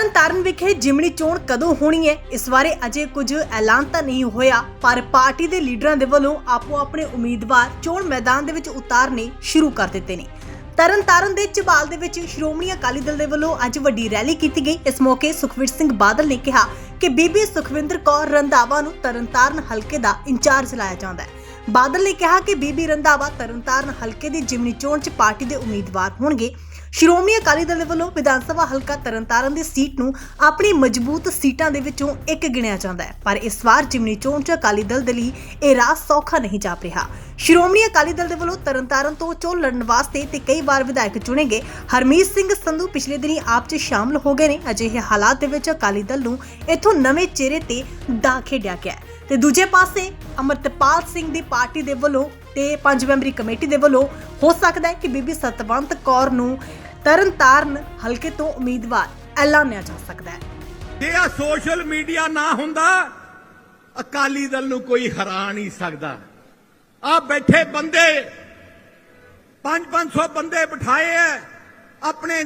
ਤਰਨਤਾਰਨ ਵਿਖੇ ਜਿਮਣੀ ਚੋਣ ਕਦੋਂ ਹੋਣੀ ਹੈ? ਇਸ ਬਾਰੇ ਅਜੇ ਕੁਝ ਐਲਾਨ ਤਾਂ ਨਹੀਂ ਹੋਇਆ, ਪਰ ਪਾਰਟੀ ਦੇ ਲੀਡਰਾਂ ਦੇ ਵੱਲੋਂ ਆਪੋ ਆਪਣੇ ਉਮੀਦਵਾਰ ਚੋਣ ਮੈਦਾਨ ਦੇ ਵਿੱਚ ਉਤਾਰਨੇ ਸ਼ੁਰੂ ਕਰ ਦਿੱਤੇ ਨੇ। ਤਰਨਤਾਰਨ ਦੇ ਚਬਾਲ ਦੇ ਵਿੱਚ ਸ਼੍ਰੋਮਣੀ ਅਕਾਲੀ ਦਲ ਦੇ ਵੱਲੋਂ ਅੱਜ ਵੱਡੀ ਰੈਲੀ ਕੀਤੀ ਗਈ। ਇਸ ਮੌਕੇ ਸੁਖਵੀਰ ਸਿੰਘ ਬਾਦਲ ਨੇ ਕਿਹਾ ਕਿ ਬੀਬੀ ਸੁਖਵਿੰਦਰ ਕੌਰ ਰੰਧਾਵਾ ਨੂੰ ਤਰਨਤਾਰਨ ਹਲਕੇ ਦਾ ਇੰਚਾਰਜ ਲਾਇਆ ਜਾਂਦਾ ਹੈ। ਬਾਦਲ ਨੇ ਕਿਹਾ ਕਿ ਬੀਬੀ ਰੰਧਾਵਾ ਤਰਨਤਾਰਨ ਹਲਕੇ ਦੀ ਜਿਮਨੀ ਚੋਣ 'ਚ ਪਾਰਟੀ ਦੇ ਉਮੀਦਵਾਰ ਹੋਣਗੇ। ਸ਼੍ਰੋਮਣੀ ਅਕਾਲੀ ਦਲ ਵੱਲੋਂ ਵਿਧਾਨ ਸਭਾ ਹਲਕਾ ਤਰਨਤਾਰਨ ਦੀ ਸੀਟ ਨੂੰ ਆਪਣੀ ਮਜ਼ਬੂਤ ਸੀਟਾਂ ਦੇ ਵਿੱਚੋਂ ਇੱਕ ਗਿਣਿਆ ਜਾਂਦਾ ਹੈ। ਪਰ ਇਸ ਵਾਰ ਜਿਮਨੀ ਚੋਣ 'ਚ ਅਕਾਲੀ ਦਲ ਦੇ ਲਈ ਇਹ ਰਾਹ ਸੌਖਾ ਨਹੀਂ ਜਾਪ ਰਿਹਾ। ਸ਼੍ਰੋਮਣੀ ਅਕਾਲੀ ਦਲ ਦੇ ਵੱਲੋਂ ਤਰਨਤਾਰਨ ਤੋਂ ਚੋਣ ਲੜਨ ਵਾਸਤੇ ਤੇ ਕਈ ਵਾਰ ਵਿਧਾਇਕ ਚੁਣੇ ਗਏ ਹਰਮੀਤ ਸਿੰਘ ਸੰਧੂ ਪਿਛਲੇ ਦਿਨੀ ਆਪ 'ਚ ਸ਼ਾਮਲ ਹੋ ਗਏ ਨੇ। ਅਜਿਹੇ ਹਾਲਾਤ ਦੇ ਵਿੱਚ ਅਕਾਲੀ ਦਲ ਨੂੰ ਇਥੋਂ ਨਵੇਂ ਚਿਹਰੇ ਤੇ ਦਾ ਖੇਡਿਆ ਗਿਆ ਹੈ। ਤੇ ਦੂਜੇ ਪਾਸੇ ਅਮਰਤਪਾਲ ਸਿੰਘ ਦੀ ਪਾਰਟੀ ਦੇ ਵੱਲੋਂ ਤੇ ਪੰਜ ਮੈਂਬਰੀ ਕਮੇਟੀ ਦੇ ਵੱਲੋਂ ਹੋ ਸਕਦਾ ਹੈ ਕਿ ਬੀਬੀ ਸਤਵੰਤ ਕੌਰ ਨੂੰ ਤਰਨਤਾਰਨ ਹਲਕੇ ਤੋਂ ਉਮੀਦਵਾਰ ਐਲਾਨਿਆ ਜਾ ਸਕਦਾ ਹੈ। ਜੇ ਆ ਸੋਸ਼ਲ ਮੀਡੀਆ ਨਾ ਹੁੰਦਾ, ਅਕਾਲੀ ਦਲ ਨੂੰ ਕੋਈ ਹਰਾ ਨਹੀਂ ਸਕਦਾ। ਆ ਬੈਠੇ ਬੰਦੇ 5-500 ਬੰਦੇ ਬਿਠਾਏ ਐ, ਆਪਣੇ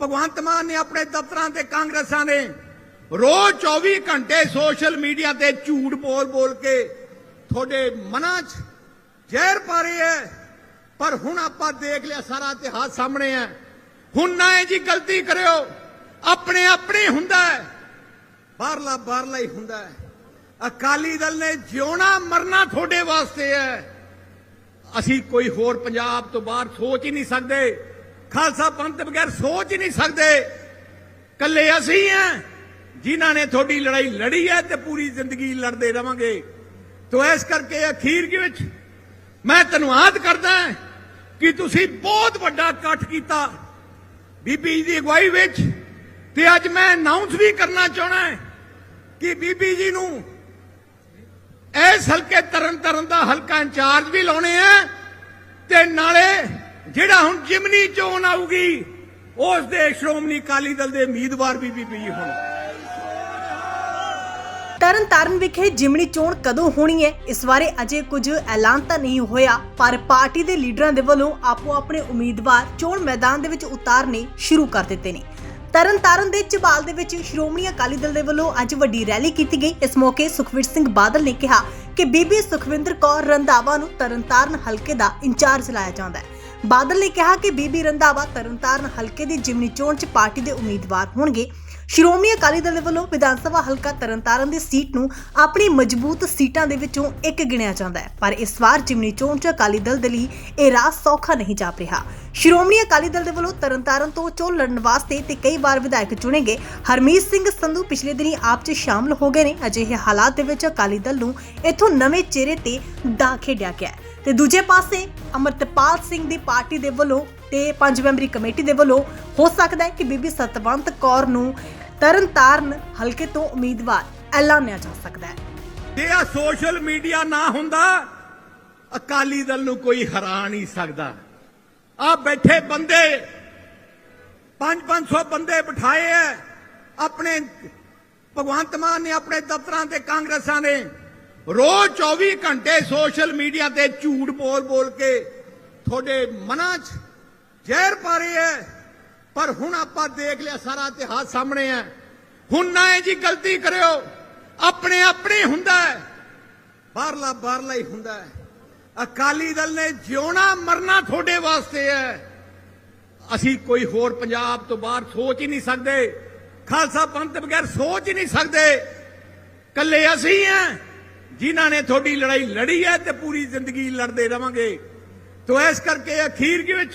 ਭਗਵੰਤ ਮਾਨ ਨੇ, ਆਪਣੇ ਦਫ਼ਤਰਾਂ ਤੇ ਕਾਂਗਰਸਾਂ ਨੇ। ਰੋਜ਼ 24 ਘੰਟੇ ਸੋਸ਼ਲ ਮੀਡੀਆ ਤੇ ਝੂਠ ਬੋਲ ਬੋਲ ਕੇ ਤੁਹਾਡੇ ਮਨਾਂ 'ਚ ਜ਼ਹਿਰ ਪਾ ਰਹੇ ਹੈ ਪਰ ਹੁਣ ਆਪਾਂ ਦੇਖ ਲਿਆ ਸਾਰਾ ਇਤਿਹਾਸ ਸਾਹਮਣੇ ਹੈ ਹੁਣ ਨਾ ਇਹ ਜੀ ਗਲਤੀ ਕਰਿਓ। ਆਪਣੇ ਆਪਣੇ ਹੁੰਦਾ ਹੈ ਬਾਹਰਲਾ ਬਾਹਰਲਾ ਹੀ ਹੁੰਦਾ ਹੈ ਅਕਾਲੀ ਦਲ ਨੇ ਜਿਉਣਾ ਮਰਨਾ ਤੁਹਾਡੇ ਵਾਸਤੇ ਹੈ ਅਸੀਂ ਕੋਈ ਹੋਰ ਪੰਜਾਬ ਤੋਂ ਬਾਹਰ ਸੋਚ ਹੀ ਨਹੀਂ ਸਕਦੇ। ਖਾਲਸਾ ਪੰਥ ਬਗੈਰ ਸੋਚ ਹੀ ਨਹੀਂ ਸਕਦੇ। ਕੱਲੇ ਅਸੀਂ ਹਾਂ ਜਿਨ੍ਹਾਂ ਨੇ ਤੁਹਾਡੀ ਲੜਾਈ ਲੜੀ ਹੈ ਤੇ ਪੂਰੀ ਜ਼ਿੰਦਗੀ ਲੜਦੇ ਰਵਾਂਗੇ। ਤੋ ਇਸ ਕਰਕੇ ਅਖੀਰ ਦੇ ਵਿੱਚ ਮੈਂ ਧੰਨਵਾਦ ਕਰਦਾ ਕਿ ਤੁਸੀਂ ਬਹੁਤ ਵੱਡਾ ਇਕੱਠ ਕੀਤਾ। ਬੀਬੀ ਦੀ ਅਗਵਾਈ ਵਿੱਚ ਤੇ ਅੱਜ ਮੈਂ ਅਨਾਉਂਸ ਵੀ ਕਰਨਾ ਚਾਹਣਾ ਹੈ ਕਿ ਬੀਬੀ ਜੀ ਨੂੰ ਇਸ ਹਲਕੇ ਤਰਨ ਤਰਨ ਦਾ ਹਲਕਾ ਇੰਚਾਰਜ ਵੀ ਲਾਉਣੇ ਆ ਤੇ ਨਾਲੇ ਜਿਹੜਾ ਹੁਣ ਜਿਮਨੀ ਚੋਣ ਆਊਗੀ, ਉਸ ਦੇ ਸ਼੍ਰੋਮਣੀ ਅਕਾਲੀ ਦਲ ਦੇ ਉਮੀਦਵਾਰ ਵੀ ਬੀਬੀ ਜੀ ਹੁਣ ਤਰਨਤਾਰਨ ਵਿਖੇ ਜਿਮਣੀ ਚੋਣ ਕਦੋਂ ਹੋਣੀ ਹੈ? ਇਸ ਬਾਰੇ ਅਜੇ ਕੁਝ ਐਲਾਨ ਤਾਂ ਨਹੀਂ ਹੋਇਆ, ਪਰ ਪਾਰਟੀ ਦੇ ਲੀਡਰਾਂ ਦੇ ਵੱਲੋਂ ਆਪੋ ਆਪਣੇ ਉਮੀਦਵਾਰ ਚੋਣ ਮੈਦਾਨ ਦੇ ਵਿੱਚ ਉਤਾਰਨੇ ਸ਼ੁਰੂ ਕਰ ਦਿੱਤੇ ਨੇ। ਤਰਨਤਾਰਨ ਦੇ ਚਬਾਲ ਦੇ ਵਿੱਚ ਸ਼੍ਰੋਮਣੀ ਅਕਾਲੀ ਦਲ ਦੇ ਵੱਲੋਂ ਅੱਜ ਵੱਡੀ ਰੈਲੀ ਕੀਤੀ ਗਈ। ਇਸ ਮੌਕੇ ਸੁਖਵੀਰ ਸਿੰਘ ਬਾਦਲ ਨੇ ਕਿਹਾ ਕਿ ਬੀਬੀ ਸੁਖਵਿੰਦਰ ਕੌਰ ਰੰਧਾਵਾ ਨੂੰ ਤਰਨਤਾਰਨ ਹਲਕੇ ਦਾ ਇੰਚਾਰਜ ਲਾਇਆ ਜਾਂਦਾ ਹੈ। ਬਾਦਲ ਨੇ ਕਿਹਾ ਕਿ ਬੀਬੀ ਰੰਧਾਵਾ ਤਰਨਤਾਰਨ ਹਲਕੇ ਦੀ ਜਿਮਨੀ ਚੋਣ 'ਚ ਪਾਰਟੀ ਦੇ ਉਮੀਦਵਾਰ ਹੋਣਗੇ। ਸ਼੍ਰੋਮਣੀ ਅਕਾਲੀ ਦਲ ਵੱਲੋਂ ਵਿਧਾਨ ਸਭਾ ਹਲਕਾ ਤਰਨਤਾਰਨ ਦੀ ਸੀਟ ਨੂੰ ਆਪਣੀ ਮਜ਼ਬੂਤ ਸੀਟਾਂ ਦੇ ਵਿੱਚੋਂ ਇੱਕ ਗਿਣਿਆ ਜਾਂਦਾ ਹੈ। ਪਰ ਇਸ ਵਾਰ ਜਿਮਨੀ ਚੋਣ 'ਚ ਅਕਾਲੀ ਦਲ ਦੇ ਲਈ ਇਹ ਰਾਹ ਸੌਖਾ ਨਹੀਂ ਜਾਪ ਰਿਹਾ। ਸ਼੍ਰੋਮਣੀ ਅਕਾਲੀ ਦਲ ਦੇ ਵੱਲੋਂ ਤਰਨਤਾਰਨ ਤੋਂ ਚੋਣ ਲੜਨ ਵਾਸਤੇ ਤੇ ਕਈ ਵਾਰ ਵਿਧਾਇਕ ਚੁਣੇ ਗਏ ਹਰਮੀਤ ਸਿੰਘ ਸੰਧੂ ਪਿਛਲੇ ਦਿਨੀ ਆਪ 'ਚ ਸ਼ਾਮਲ ਹੋ ਗਏ ਨੇ। ਅਜਿਹੇ ਹਾਲਾਤ ਦੇ ਵਿੱਚ ਅਕਾਲੀ ਦਲ ਨੂੰ ਇੱਥੋਂ ਨਵੇਂ ਚਿਹਰੇ ਤੇ ਦਾ ਖੇਡਿਆ ਗਿਆ ਤੇ ਦੂਜੇ ਪਾਸੇ ਅਮਰਤਪਾਲ ਸਿੰਘ ਦੀ ਪਾਰਟੀ ਦੇ ਵੱਲੋਂ ਤੇ ਪੰਜ ਮੈਂਬਰੀ ਕਮੇਟੀ ਦੇ ਵੱਲੋਂ ਹੋ ਸਕਦਾ ਹੈ ਕਿ ਬੀਬੀ ਸਤਵੰਤ ਕੌਰ ਨੂੰ ਤਰਨਤਾਰਨ ਹਲਕੇ ਤੋਂ ਉਮੀਦਵਾਰ ਐਲਾਨਿਆ ਜਾ ਸਕਦਾ ਹੈ। ਜੇ ਆ ਸੋਸ਼ਲ ਮੀਡੀਆ ਨਾ ਹੁੰਦਾ, ਅਕਾਲੀ ਦਲ ਨੂੰ ਕੋਈ ਹਰਾ ਨਹੀਂ ਸਕਦਾ। ਆ ਬੈਠੇ ਬੰਦੇ 5-500 ਬੰਦੇ ਬਿਠਾਏ ਐ, ਆਪਣੇ ਭਗਵੰਤ ਮਾਨ ਨੇ, ਆਪਣੇ ਦਫ਼ਤਰਾਂ ਤੇ, ਕਾਂਗਰਸਾਂ ਨੇ। ਰੋਜ਼ 24 ਘੰਟੇ ਸੋਸ਼ਲ ਮੀਡੀਆ ਤੇ ਝੂਠ ਬੋਲ ਬੋਲ ਕੇ ਤੁਹਾਡੇ ਮਨਾਂ 'ਚ ਜ਼ਹਿਰ ਪਾ ਰਹੇ ਐ। ਪਰ ਹੁਣ ਆਪਾਂ ਦੇਖ ਲਿਆ ਸਾਰਾ ਇਤਿਹਾਸ ਸਾਹਮਣੇ ਹੈ। ਹੁਣ ਨਾ ਇਹ ਜੀ ਗਲਤੀ ਕਰਿਓ, ਆਪਣੇ ਆਪਣੇ ਹੁੰਦਾ ਹੈ। ਬਾਹਰਲਾ ਬਾਹਰਲਾ ਹੀ ਹੁੰਦਾ ਹੈ। ਅਕਾਲੀ ਦਲ ਨੇ ਜਿਉਣਾ ਮਰਨਾ ਤੁਹਾਡੇ ਵਾਸਤੇ ਹੈ। ਅਸੀਂ ਕੋਈ ਹੋਰ ਪੰਜਾਬ ਤੋਂ ਬਾਹਰ ਸੋਚ ਹੀ ਨਹੀਂ ਸਕਦੇ। ਖਾਲਸਾ ਪੰਥ ਬਗੈਰ ਸੋਚ ਹੀ ਨਹੀਂ ਸਕਦੇ। ਕੱਲੇ ਅਸੀਂ ਹਾਂ, ਜਿਨ੍ਹਾਂ ਨੇ ਤੁਹਾਡੀ ਲੜਾਈ ਲੜੀ ਹੈ ਤੇ ਪੂਰੀ ਜ਼ਿੰਦਗੀ ਲੜਦੇ ਰਵਾਂਗੇ। ਤੋ ਇਸ ਕਰਕੇ ਅਖੀਰ ਦੇ ਵਿੱਚ